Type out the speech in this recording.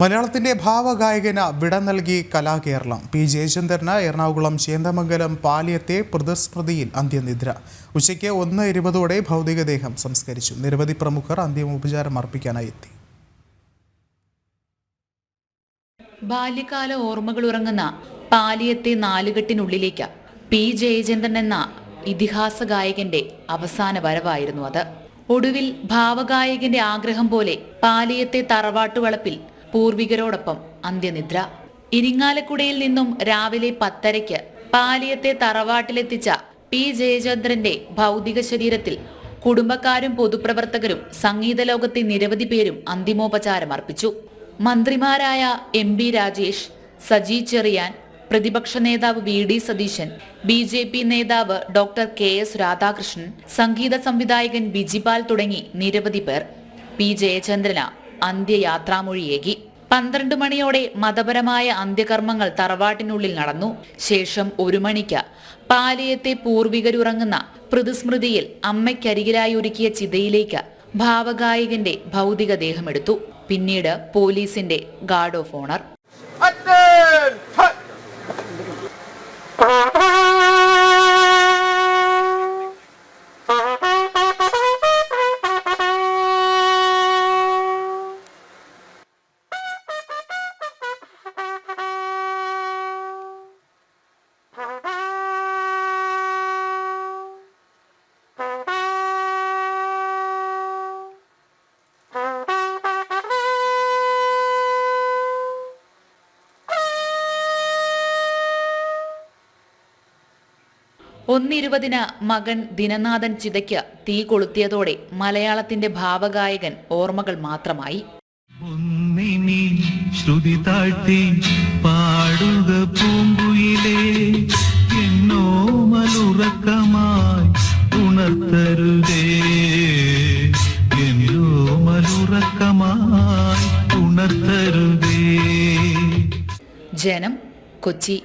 മലയാളത്തിന്റെ ഭാവഗായകന് വിട നൽകി കലാകേരളം. പി. ജയചന്ദ്രന് എറണാകുളം ചേന്ദമംഗലം പാലിയത്തെ പ്രതിസ്മൃതിയിൽ അന്ത്യനിദ്ര. ഉച്ചയ്ക്ക് ഒന്ന് ഇരുപതോടെ ഭൗതികദേഹം സംസ്കരിച്ചു. നിരവധി പ്രമുഖർ അന്തിമോപചാരം അർപ്പിക്കാനായി എത്തി. ബാല്യകാല ഓർമ്മകൾ ഉറങ്ങുന്ന പാലിയത്തെ നാലുകെട്ടിനുള്ളിലേക്ക് പി. ജയചന്ദ്രൻ എന്ന ഇതിഹാസ ഗായകന്റെ അവസാന വരവായിരുന്നു അത്. ഒടുവിൽ ഭാവഗായകന്റെ ആഗ്രഹം പോലെ പാലിയത്തെ തറവാട്ടുവളപ്പിൽ പൂർവികരോടൊപ്പം അന്ത്യനിദ്ര. ഇരിങ്ങാലക്കുടയിൽ നിന്നും രാവിലെ പത്തരയ്ക്ക് പാലിയത്തെ തറവാട്ടിലെത്തിച്ച പി. ജയചന്ദ്രന്റെ ഭൗതിക ശരീരത്തിൽ കുടുംബക്കാരും പൊതുപ്രവർത്തകരും സംഗീത ലോകത്തെ നിരവധി പേരും അന്തിമോപചാരം അർപ്പിച്ചു. മന്ത്രിമാരായ എം. ബി രാജേഷ് സജി ചെറിയാൻ പ്രതിപക്ഷ നേതാവ് V. D. Satheesan B. J. P. നേതാവ് ഡോക്ടർ കെ. എസ്. രാധാകൃഷ്ണൻ സംഗീത സംവിധായകൻ ബിജിപാൽ തുടങ്ങി നിരവധി പേർ. പി. ജയചന്ദ്രന അന്ത്യയാത്രാമൊഴിയേകി. പന്ത്രണ്ട് മണിയോടെ മതപരമായ അന്ത്യകർമ്മങ്ങൾ തറവാട്ടിനുള്ളിൽ നടന്നു. ശേഷം ഒരു മണിക്ക് പാലിയത്തെ പൂർവികരുറങ്ങുന്ന പ്രതിസ്മൃതിയിൽ അമ്മയ്ക്കരികിലായി ഒരുക്കിയ ചിതയിലേക്ക് ഭാവഗായകന്റെ ഭൗതികദേഹമെടുത്തു. പിന്നീട് പോലീസിന്റെ ഗാർഡ് ഓഫ് ഓണർ. ഒന്നിരുപതിന് മകൻ ദിനനാഥൻ ചിതയ്ക്ക് തീ കൊളുത്തിയതോടെ മലയാളത്തിന്റെ ഭാവഗായകൻ ഓർമ്മകൾ മാത്രമായി. ശ്രുതി താഴ്ത്തി പാടുക പൂങ്കുയിലേ എന്നോ മലുറക്കമായി ഉണർത്തരുതേ. എന്നോ മലുറക്കമായി ഉണർത്തരുതേ. ജനം കൊച്ചി